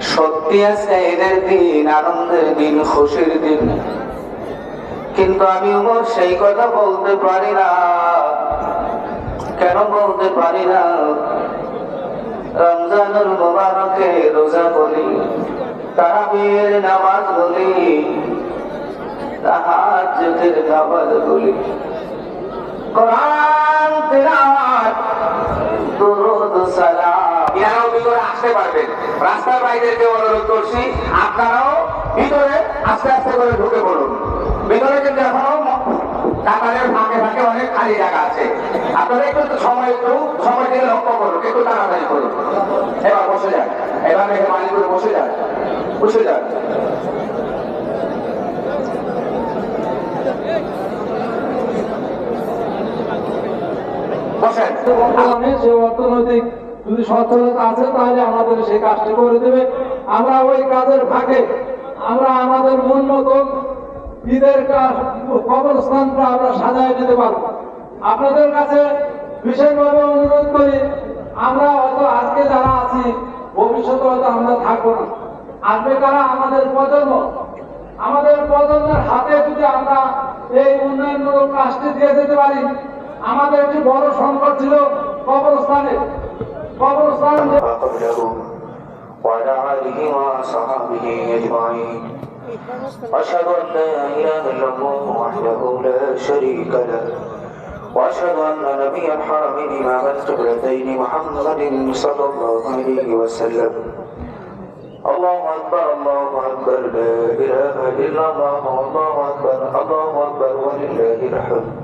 সত্যি আজকে ঈদের দিন আনন্দের দিন খুশির দিন। কিন্তু আমি উমর সেই কথা বলতে পারি না। কেন বলতে পারি না? রমজানুর মোবারকে রোজা করি, তারাবির নামাজ বলি। তাহাজ্জুদের নামাজ বলি কোরআন তিলাওয়াত, দুরূদ, সালাম। ইয়ারাও ভিতরে আসতে পারবেন রাস্তার বাইরেকে অনুরোধ করছি, আপনারাও ভিতরে আস্তে আস্তে করে ঢুকে পড়ুন। ভিতরে কিন্তু এখনও কাতারের ফাঁকে ফাঁকে অনেক খালি জায়গা আছে। আপনারা একটু সময় একটু সময় দিকে লক্ষ্য করুন, একটু তাড়াতাড়ি করুন। এবার বসে যান। এবার করে বসে যান। বসে যান। অর্থনৈতিক যদি সচ্ছলতা আছে, তাহলে আমাদের সেই কাজটি করে দেবে। আমরা ওই কাজের ফাঁকে, আমরা আমাদের মন মতন ঈদের কবরস্থানটা আমরা সাজায় দিতে পারব। আপনাদের কাছে বিশেষভাবে অনুরোধ করি, আমরা হয়তো আজকে যারা আছি, ভবিষ্যতে হয়তো আমরা থাকব না। আসবে কারা? আমাদের প্রজন্ম। আমাদের প্রজন্মের হাতে যদি আমরা এই উন্নয়নমূলক কাজটি দিয়ে যেতে পারি আমাদের একটি বড় সংকট ছিল কবরস্থানে। কবরস্থান وعلى آله وصحبه أجمعين أشهد أن لا إله إلا الله وحده لا شريك له وأشهد أن نبي الحرمين إمام القبلتين محمد صلى الله عليه وسلم. الله أكبر الله أكبر لا إله إلا الله والله أكبر الله أكبر ولله الحمد.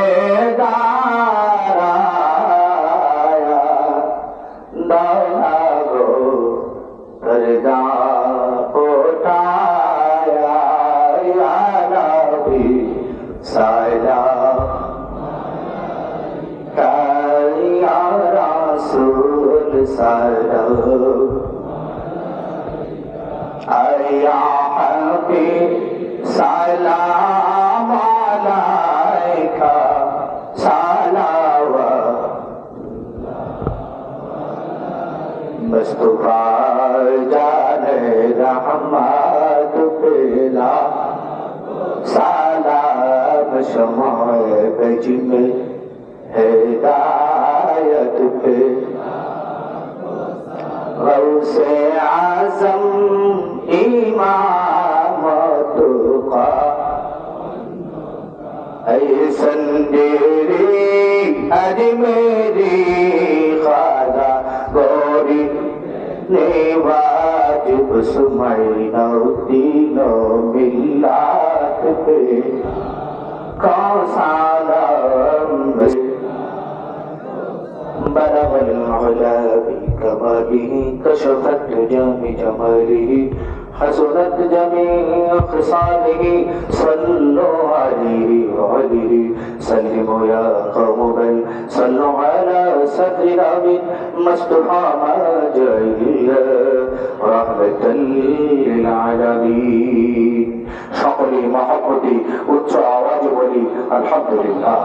সালাম मुझ में हिदायत पे गौसे आजम इमाम तुका ऐसन डेरी अरे मेरी खादा गोरी नेवा जिब सुमई नौ तीनों मिलात पे بلغ العلا بكماله كشفت جام جماله حسنت جميع خصاله صلوا عليه وعليه سلموا يا قوم بل صلوا على صدر الأمين مصطفى ما جاهلا رحمة للعالمين সকলে মহাপতি উচ্চ আওয়াজ বলি আলহামদুলিল্লাহ।